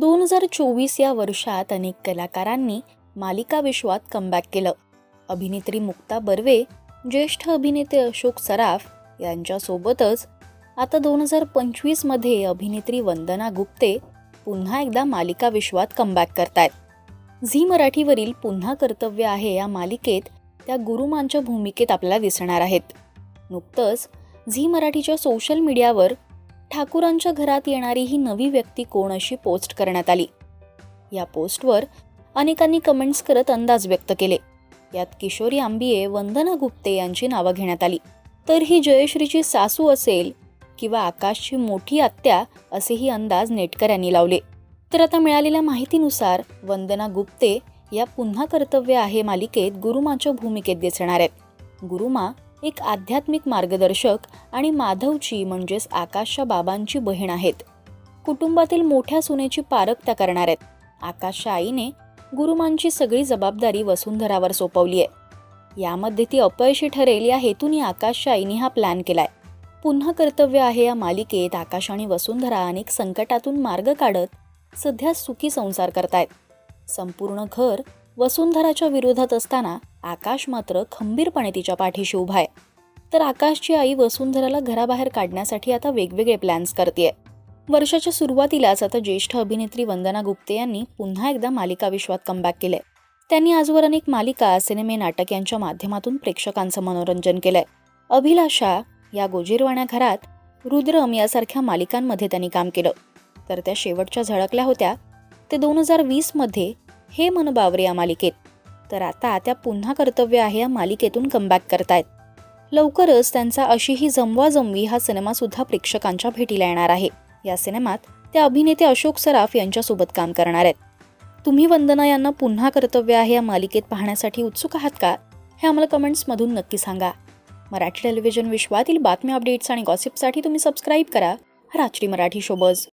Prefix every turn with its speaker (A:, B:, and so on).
A: दोन हजार चोवीस या वर्षात अनेक कलाकारांनी मालिका विश्वात कमबॅक केलं. अभिनेत्री मुक्ता बर्वे ज्येष्ठ अभिनेते अशोक सराफ यांच्यासोबतच आता दोन हजार पंचवीसमध्ये अभिनेत्री वंदना गुप्ते पुन्हा एकदा मालिका विश्वात कमबॅक करतायत. झी मराठीवरील पुन्हा कर्तव्य आहे या मालिकेत त्या गुरुमांच्या भूमिकेत आपल्याला दिसणार आहेत. नुकतंच झी मराठीच्या सोशल मीडियावर ठाकूरांच्या घरात येणारी ही नवी व्यक्ती कोण अशी पोस्ट करण्यात आली? या पोस्टवर अनेकांनी कमेंट्स करत अंदाज व्यक्त केले. यात किशोरी आंबिये वंदना गुप्ते यांची नावं घेण्यात आली. तर ही जयश्रीची सासू असेल किंवा आकाशची मोठी आत्या असेही अंदाज नेटकऱ्यांनी लावले. तर आता मिळालेल्या माहितीनुसार वंदना गुप्ते या पुन्हा कर्तव्य आहे मालिकेत गुरुमाच्या भूमिकेत दिसणार आहेत. गुरुमा एक आध्यात्मिक मार्गदर्शक आणि माधवची म्हणजेच आकाशच्या बाबांची बहीण आहेत. कुटुंबातील मोठ्या सुनेची पारख त्या करणार आहेत आकाशच्या आईने गुरुमांची सगळी जबाबदारी वसुंधरावर सोपवली आहे. यामध्ये ती अपयशी ठरेल या हेतूने आकाशच्या आईने हा प्लॅन केलाय. पुन्हा कर्तव्य आहे या मालिकेत आकाश आणि वसुंधरा अनेक संकटातून मार्ग काढत सध्या सुखी संसार करतायत. संपूर्ण घर वसुंधराच्या विरोधात असताना आकाश मात्र खंबीरपणे तिच्या पाठीशी उभा आहे. तर आकाशची आई वसुंधराला घराबाहेर काढण्यासाठी आता वेगवेगळे प्लॅन्स करते वर्षाच्या सुरुवातीलाच आता ज्येष्ठ अभिनेत्री वंदना गुप्ते यांनी पुन्हा एकदा मालिका विश्वात कमबॅक केलंय. त्यांनी आजवर अनेक मालिका सिनेमे नाटक यांच्या माध्यमातून प्रेक्षकांचं मनोरंजन केलंय. अभिलाषा या गोजीरवाण्या घरात रुद्रम यासारख्या मालिकांमध्ये त्यांनी काम केलं. तर त्या शेवटच्या झळकल्या होत्या. ते दोन हजार वीसमध्ये हे मन बावरे या मालिकेत. तर आता त्या पुन्हा कर्तव्य आहे या मालिकेतून कमबॅक करतायत. लवकरच त्यांचा अशी ही जमवा जमवी हा सिनेमा सुद्धा प्रेक्षकांच्या भेटीला येणार आहे. या सिनेमात त्या अभिनेते अशोक सराफ यांच्यासोबत काम करणार आहेत. तुम्ही वंदना यांना पुन्हा कर्तव्य आहे या मालिकेत पाहण्यासाठी उत्सुक आहात का? हे आम्हाला कमेंट्समधून नक्की सांगा. मराठी टेलिव्हिजन विश्वातील बातम्या अपडेट्स आणि गॉसिपसाठी तुम्ही सबस्क्राईब करा. रात्री मराठी शोबज